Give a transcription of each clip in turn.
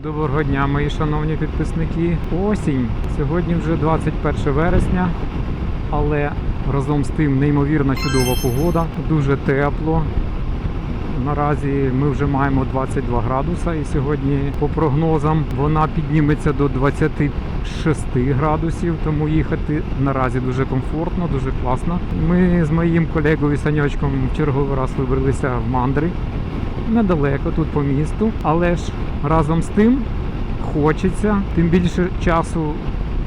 Доброго дня, мої шановні підписники. Осінь. Сьогодні вже 21 вересня, але разом з тим неймовірно чудова погода, дуже тепло. Наразі ми вже маємо 22 градуса, і сьогодні, по прогнозам, вона підніметься до 26 градусів, тому їхати наразі дуже комфортно, дуже класно. Ми з моїм колегою Саньочком в черговий раз вибралися в мандри недалеко тут по місту, але ж разом з тим хочеться, тим більше часу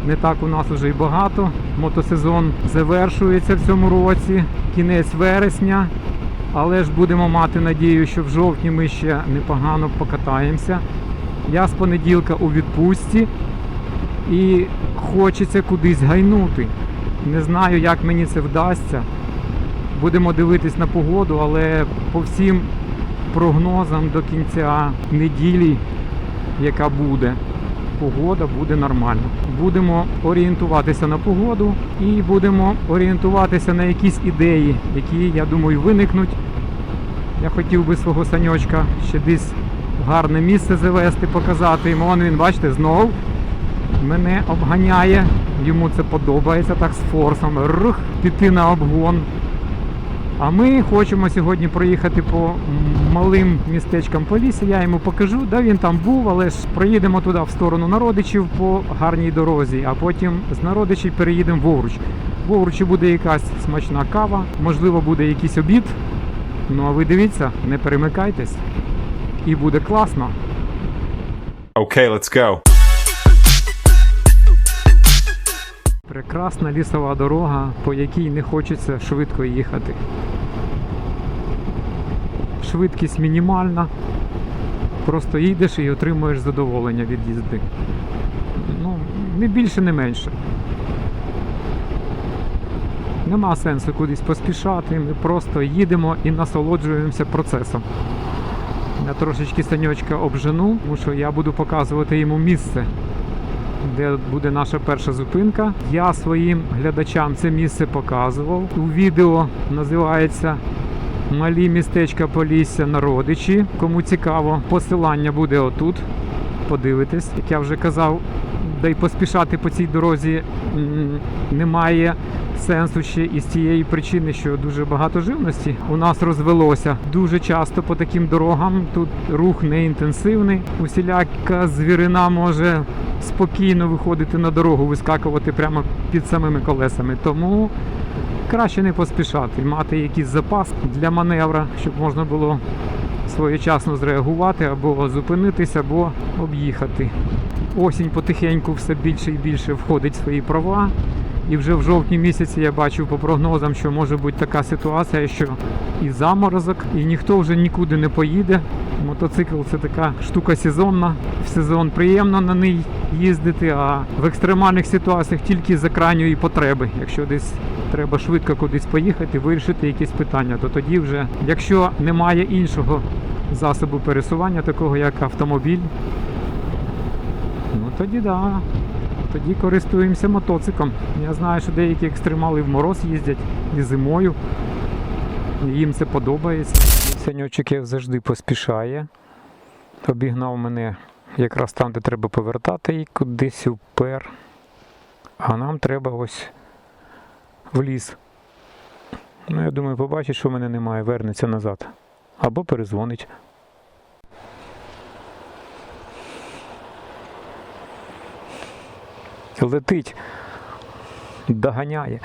не так у нас уже й багато. Мотосезон завершується в цьому році, кінець вересня. Але ж будемо мати надію, що в жовтні ми ще непогано покатаємося. Я з понеділка у відпустці і хочеться кудись гайнути. Не знаю, як мені це вдасться. Будемо дивитись на погоду, але по всім прогнозам до кінця неділі, яка буде, погода буде нормальна. Будемо орієнтуватися на погоду і будемо орієнтуватися на якісь ідеї, які, я думаю, виникнуть. Я хотів би свого саньочка ще десь в гарне місце завести, показати йому. Вон він, бачите, знов мене обганяє. Йому це подобається так з форсом. Рух, піти на обгон. А ми хочемо сьогодні проїхати по малим містечкам по лісі. Я йому покажу, де він там був, але ж проїдемо туди в сторону народичів по гарній дорозі, а потім з народичів переїдемо в Овруч. В буде якась смачна кава, можливо, буде якийсь обід. Ну а ви дивіться, не перемикайтесь. І буде класно. Okay, let's go. Прекрасна лісова дорога, по якій не хочеться швидко їхати. Швидкість мінімальна. Просто їдеш і отримуєш задоволення від їзди. Ну, не більше, не менше. Нема сенсу кудись поспішати. Ми просто їдемо і насолоджуємося процесом. Я трошечки саньочка обжену, тому що я буду показувати йому місце, де буде наша перша зупинка. Я своїм глядачам це місце показував. У відео називається Малі містечка Полісся на родичі. Кому цікаво, посилання буде отут. Подивитись, як я вже казав, да й поспішати по цій дорозі немає сенсу ще із тієї причини, що дуже багато живності у нас розвелося. Дуже часто по таким дорогам тут рух не інтенсивний. Усіляка звірина може спокійно виходити на дорогу, вискакувати прямо під самими колесами. Тому краще не поспішати, мати якийсь запас для маневра, щоб можна було своєчасно зреагувати або зупинитися, або об'їхати. Осінь потихеньку все більше і більше входить в свої права. І вже в жовтні місяці я бачив по прогнозам, що може бути така ситуація, що і заморозок, і ніхто вже нікуди не поїде. Мотоцикл це така штука сезонна. В сезон приємно на ній їздити, а в екстремальних ситуаціях тільки за крайньої потреби. Якщо десь треба швидко кудись поїхати, вирішити якісь питання, то тоді вже, якщо немає іншого засобу пересування, такого як автомобіль, ну тоді да. Тоді користуємося мотоциклом. Я знаю, що деякі екстремали в мороз їздять і зимою. Їм це подобається. Саньочок як завжди поспішає. Обігнав мене якраз там, де треба повертати, і кудись упер. А нам треба ось в ліс. Ну, я думаю, побачить, що в мене немає, вернеться назад. Або перезвонить. Летить, доганяє.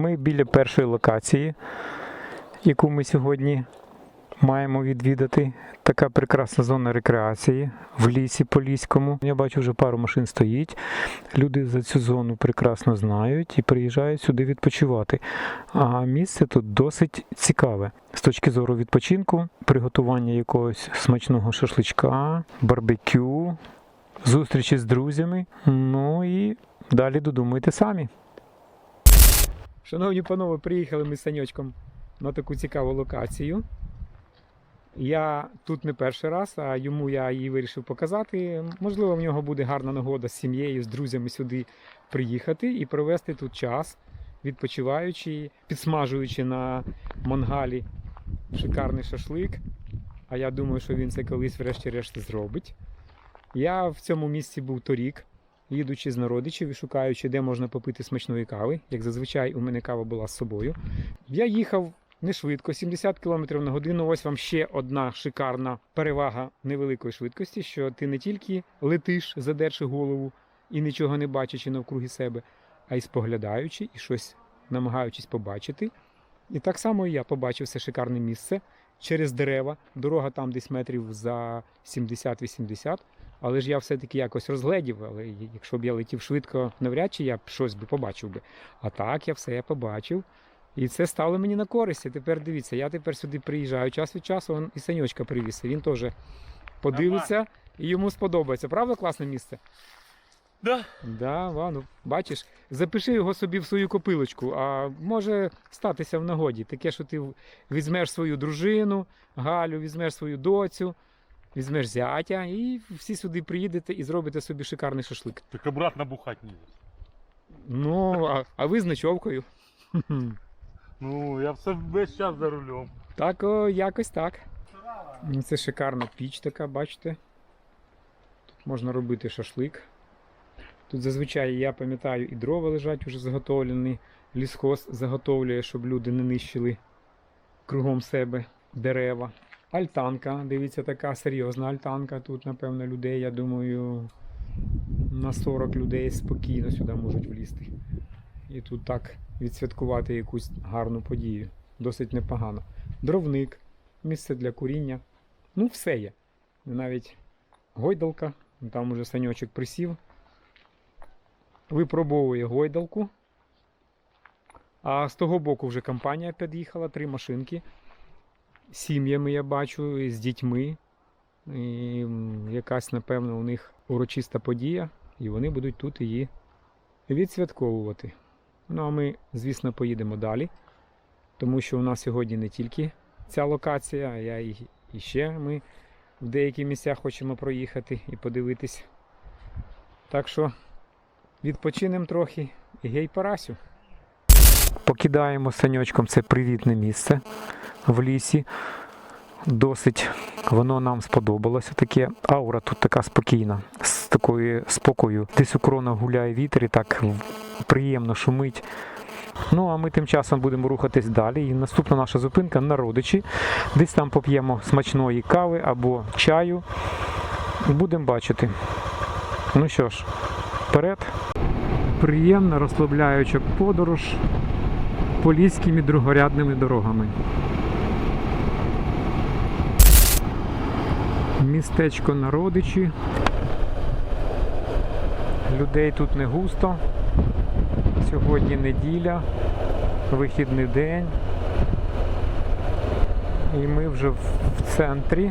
Ми біля першої локації. яку ми сьогодні маємо відвідати. Така прекрасна зона рекреації в лісі Поліському. Я бачу, вже пару машин стоїть. Люди за цю зону прекрасно знають і приїжджають сюди відпочивати. А місце тут досить цікаве з точки зору відпочинку, приготування якогось смачного шашличка, барбекю, зустрічі з друзями. Ну і далі додумайте самі. Шановні панове, приїхали ми з Саньочком на таку цікаву локацію. Я тут не перший раз, а йому я її вирішив показати. Можливо, в нього буде гарна нагода з сім'єю, з друзями сюди приїхати і провести тут час, відпочиваючи, підсмажуючи на мангалі шикарний шашлик. А я думаю, що він це колись врешті-решт зробить. Я в цьому місці був торік, їдучи з народичів і шукаючи, де можна попити смачної кави. Як зазвичай, у мене кава була з собою. Я їхав не швидко, 70 км на годину. Ось вам ще одна шикарна перевага невеликої швидкості, що ти не тільки летиш, задерши голову і нічого не бачачи навкруги себе, а й споглядаючи і щось намагаючись побачити. І так само і я побачив це шикарне місце через дерева. Дорога там десь метрів за 70-80. Але ж я все-таки якось розгледів, але якщо б я летів швидко, навряд чи я б щось би побачив би. А так я все побачив. І це стало мені на користь. І тепер дивіться, я тепер сюди приїжджаю час від часу, он і саньочка привіз. Він теж подивиться і йому сподобається. Правда, класне місце? Да. Да, ва, ну, бачиш, запиши його собі в свою копилочку, а може статися в нагоді. Таке, що ти візьмеш свою дружину, Галю, візьмеш свою доцю, візьмеш зятя, і всі сюди приїдете і зробите собі шикарний шашлик. Так обратно бухать нельзя. Ну, а, а ви з ночовкою. Ну, я все весь час за рулем. Так, о, якось так. Ну, Це шикарна піч така, бачите. Тут можна робити шашлик. Тут зазвичай, я пам'ятаю, і дрова лежать уже заготовлені. Лісхоз заготовлює, щоб люди не нищили кругом себе дерева. Альтанка, дивіться, така серйозна альтанка. Тут, напевно, людей, я думаю, на 40 людей спокійно сюди можуть влізти. І тут так відсвяткувати якусь гарну подію. Досить непогано. Дровник, місце для куріння. Ну, все є. Навіть гойдалка, там уже саньочок присів. Випробовує гойдалку. А з того боку вже компанія під'їхала, три машинки. Сім'ями я бачу, з дітьми. І якась, напевно, у них урочиста подія, і вони будуть тут її відсвятковувати. Ну а ми, звісно, поїдемо далі, тому що у нас сьогодні не тільки ця локація, а я і, і ще ми в деякі місця хочемо проїхати і подивитись. Так що відпочинемо трохи і гей Парасю. Покидаємо саньочком це привітне місце в лісі. Досить воно нам сподобалося. Таке аура тут така спокійна, з такою спокою. Десь у кронах гуляє вітер і так приємно шумить. Ну, а ми тим часом будемо рухатись далі. І наступна наша зупинка на родичі. Десь там поп'ємо смачної кави або чаю. Будемо бачити. Ну що ж, вперед. Приємна розслабляюча подорож поліськими другорядними дорогами. Містечко на родичі. Людей тут не густо. Сьогодні неділя, вихідний день. І ми вже в центрі.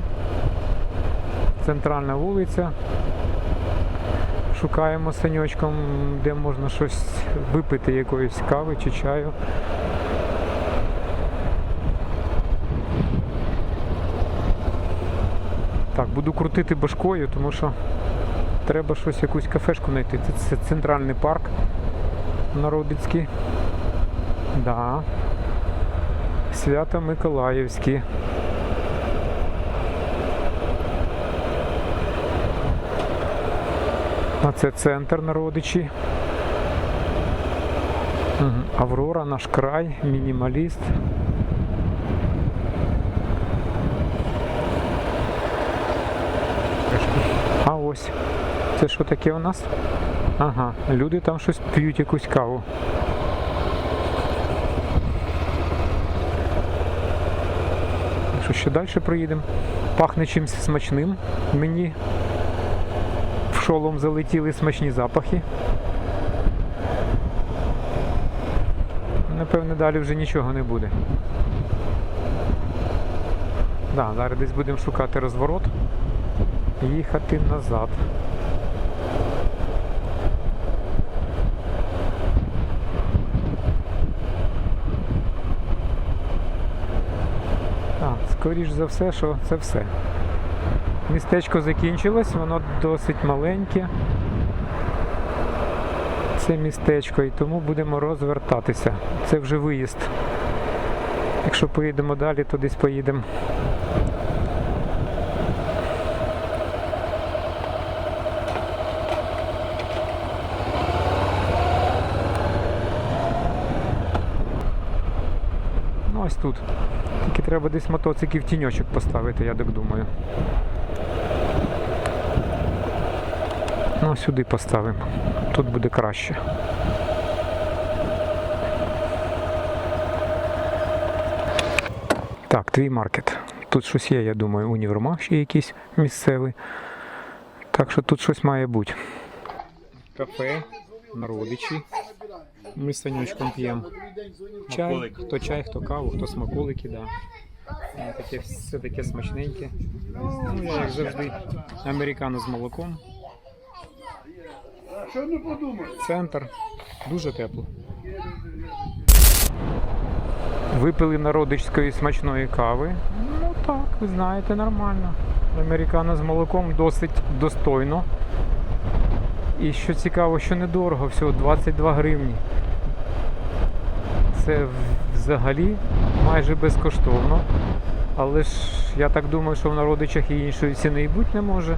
Центральна вулиця. Шукаємо саньочком, де можна щось випити, якоїсь кави чи чаю. Буду крутити башкою, тому що треба щось, якусь кафешку знайти. Це, це центральний парк Народицький. Да. Свято Миколаївський. А це центр Народичі. Аврора, наш край, мінімаліст. А ось. Це що таке у нас? Ага, люди там щось п'ють якусь каву. що ще далі проїдемо. Пахне чимось смачним. Мені в шолом залетіли смачні запахи. Напевне, далі вже нічого не буде. Да, зараз десь будемо шукати розворот їхати назад. Так, скоріш за все, що це все. Містечко закінчилось, воно досить маленьке. Це містечко, і тому будемо розвертатися. Це вже виїзд. Якщо поїдемо далі, то десь поїдемо. Тут. Тільки треба десь мотоциклів тіньочок поставити, я так думаю. Ну, сюди поставимо. Тут буде краще. Так, твій маркет. Тут щось є, я думаю, універмаг ще якийсь місцевий. Так що тут щось має бути. Кафе, родичі. Ми з Санючком п'ємо. Чай, хто чай, хто каву, хто смаколики, да. Е, Таке, все таке смачненьке. Ну, як завжди, американо з молоком. Що не подумав? Центр. Дуже тепло. Випили народичської смачної кави. Ну так, ви знаєте, нормально. Американо з молоком досить достойно. І що цікаво, що недорого, всього 22 гривні. Це взагалі майже безкоштовно. Але ж я так думаю, що в народичах і іншої ціни і бути не може.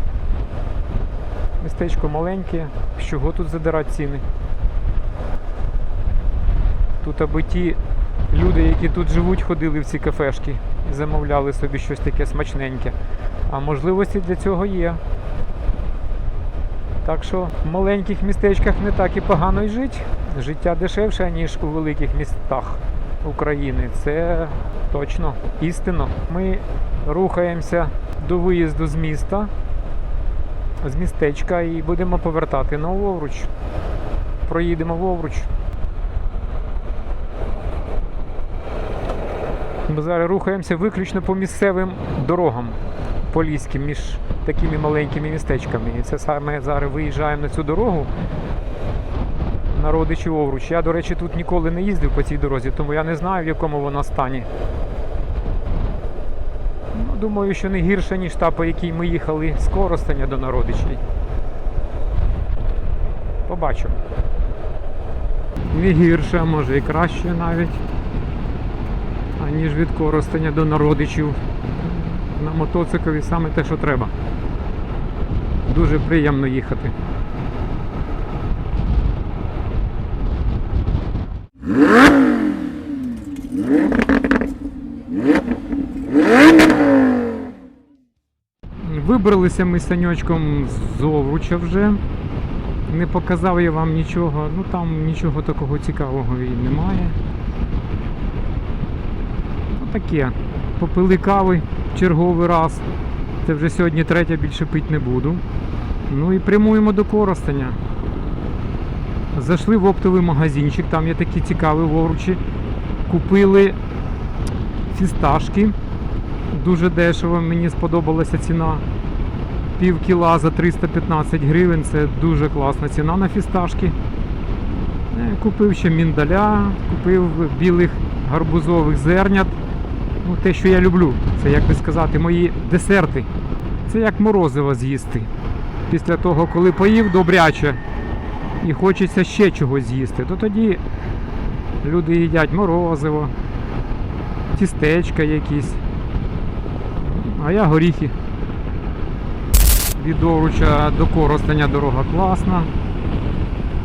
Містечко маленьке, з чого тут задирати ціни? Тут аби ті люди, які тут живуть, ходили в ці кафешки і замовляли собі щось таке смачненьке. А можливості для цього є. Так що в маленьких містечках не так і погано й жити. Життя дешевше, ніж у великих містах України. Це точно істинно. Ми рухаємося до виїзду з міста, з містечка і будемо повертати на Овруч. Проїдемо в. Ми зараз рухаємося виключно по місцевим дорогам поліським між такими маленькими містечками. І це саме зараз виїжджаємо на цю дорогу на родичі Овруч. Я, до речі, тут ніколи не їздив по цій дорозі, тому я не знаю, в якому вона стані. Ну, думаю, що не гірше, ніж та, по якій ми їхали з Коростеня до народичей. Побачимо. Не гірше, а може і краще навіть, аніж від Коростеня до народичів. На мотоциклі саме те, що треба. Дуже приємно їхати. Вибралися ми з саньочком з Овруча вже. Не показав я вам нічого, ну там нічого такого цікавого і немає. Ну таке. Попили кави черговий раз. Це вже сьогодні третя більше пити не буду. Ну і прямуємо до Коростеня. Зайшли в оптовий магазинчик, там є такі цікаві в Овручі. Купили фісташки. Дуже дешево, мені сподобалася ціна. Пів кіла за 315 гривень. Це дуже класна ціна на фісташки. Е, Купив ще міндаля, купив білих гарбузових зернят. Ну, те, що я люблю, це як би сказати, мої десерти. Це як морозиво з'їсти. Після того, коли поїв добряче і хочеться ще чогось з'їсти, то тоді люди їдять морозиво, тістечка якісь. А я горіхи. Від Овруча до Коростеня дорога класна.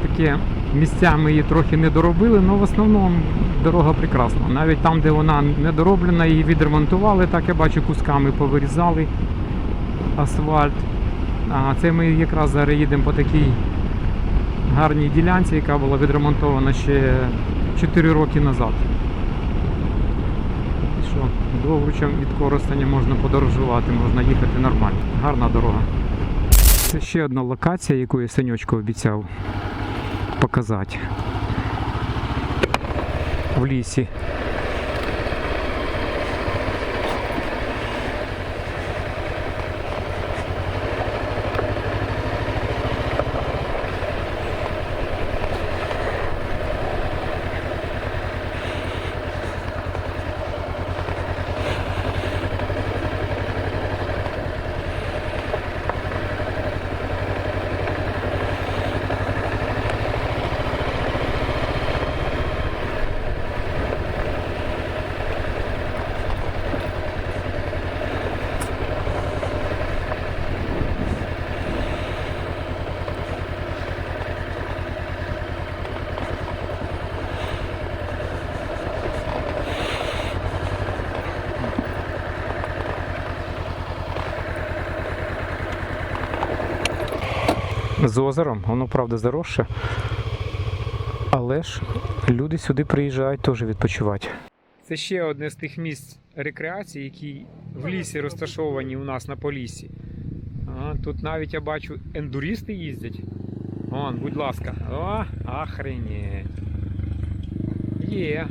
Таке місцями її трохи не доробили, але в основному дорога прекрасна. Навіть там, де вона не дороблена, її відремонтували, так я бачу, кусками повирізали асфальт. А це ми якраз зараз їдемо по такій гарній ділянці, яка була відремонтована ще 4 роки назад. Що довгучем від Коростеня можна подорожувати, можна їхати нормально. Гарна дорога. Це ще одна локація, яку я Санечку обіцяв показати. В лісі. з озером, воно правда заросше. Але ж люди сюди приїжджають теж відпочивати. Це ще одне з тих місць рекреації, які в лісі розташовані у нас на Поліссі. А, тут навіть я бачу ендуристи їздять. Вон, будь ласка. О, охренеть. Є.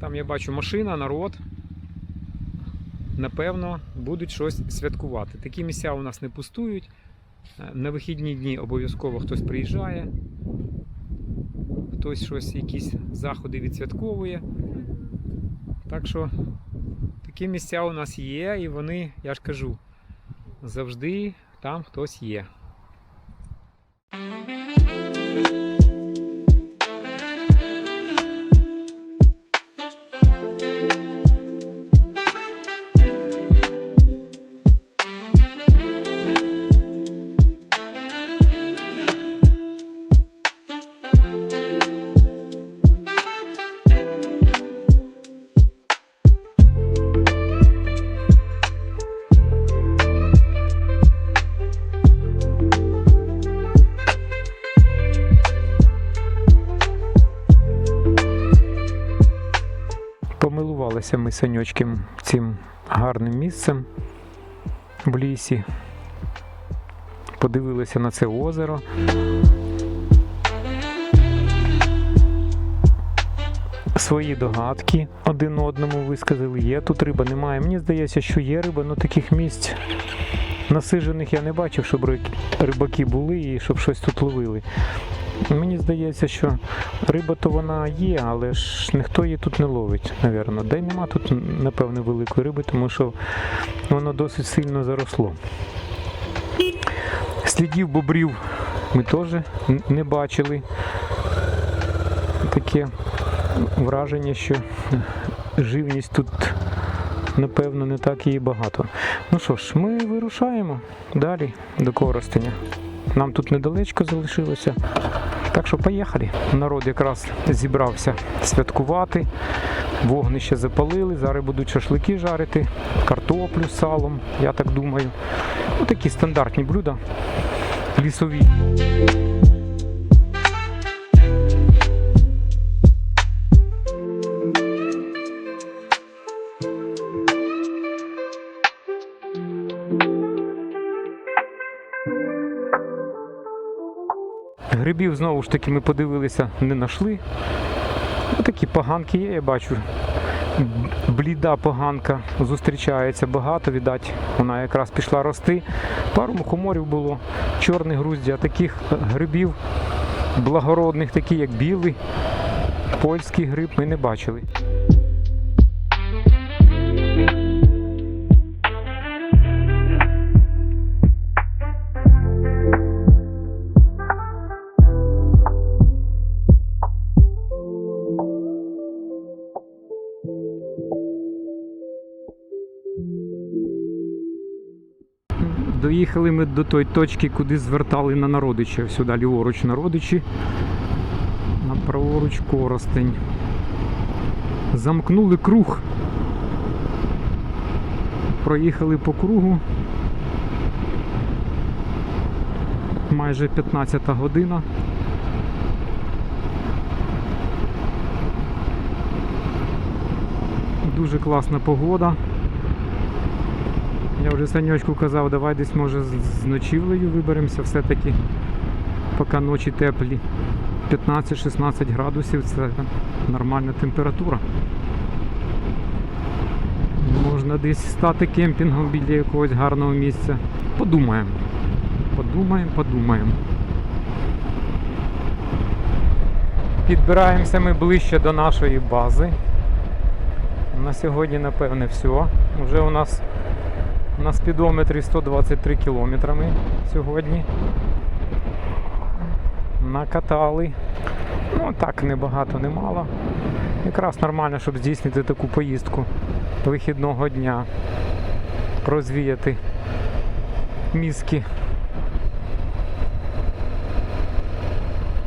Там я бачу машина, народ. Напевно, будуть щось святкувати. Такі місця у нас не пустують. На вихідні дні обов'язково хтось приїжджає, хтось щось, якісь заходи відсвятковує. Так що такі місця у нас є, і вони, я ж кажу, завжди там хтось є. Помилувалися ми саньочким цим гарним місцем в лісі. Подивилися на це озеро. Свої догадки один одному висказали. Є тут риба, немає. Мені здається, що є риба, але таких місць насижених я не бачив, щоб рибаки були і щоб щось тут ловили. Мені здається, що риба то вона є, але ж ніхто її тут не ловить, напевно. Де нема тут, напевно, великої риби, тому що воно досить сильно заросло. Слідів бобрів ми теж не бачили. Таке враження, що живність тут, напевно, не так і багато. Ну що ж, ми вирушаємо далі до Коростеня. Нам тут недалечко залишилося. Так що поїхали. Народ якраз зібрався святкувати. Вогнище запалили. Зараз будуть шашлики жарити, картоплю з салом, я так думаю. Ну, такі стандартні блюда. Лісові. Грибів знову ж таки ми подивилися, не знайшли. Ну, такі поганки є, я бачу. Бліда поганка зустрічається багато, віддать, вона якраз пішла рости. Пару мухоморів було, чорний груздя, таких грибів благородних, такі як білий, польський гриб, ми не бачили. Доїхали ми до тої точки, куди звертали на народича. Сюди ліворуч народичі, на праворуч коростень. Замкнули круг. Проїхали по кругу. Майже 15 година. дуже класна погода. Я вже Санечку казав, давай десь може з ночівлею виберемося все-таки, поки ночі теплі. 15-16 градусів це нормальна температура. Можна десь стати кемпінгом біля якогось гарного місця. Подумаємо. Подумаємо, подумаємо. Підбираємося ми ближче до нашої бази. На сьогодні, напевне, все. Вже у нас на спідометрі 123 кілометрами сьогодні. Накатали. Ну так, не багато, не. Якраз нормально, щоб здійснити таку поїздку вихідного дня. Розвіяти мізки.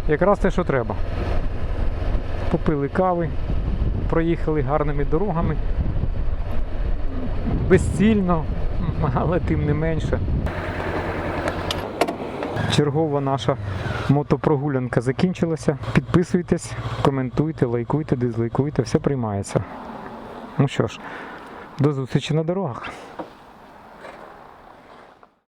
Якраз те, що треба. Попили кави, проїхали гарними дорогами. Безцільно, але тим не менше. Чергова наша мотопрогулянка закінчилася. Підписуйтесь, коментуйте, лайкуйте, дизлайкуйте, все приймається. Ну що ж, до зустрічі на дорогах.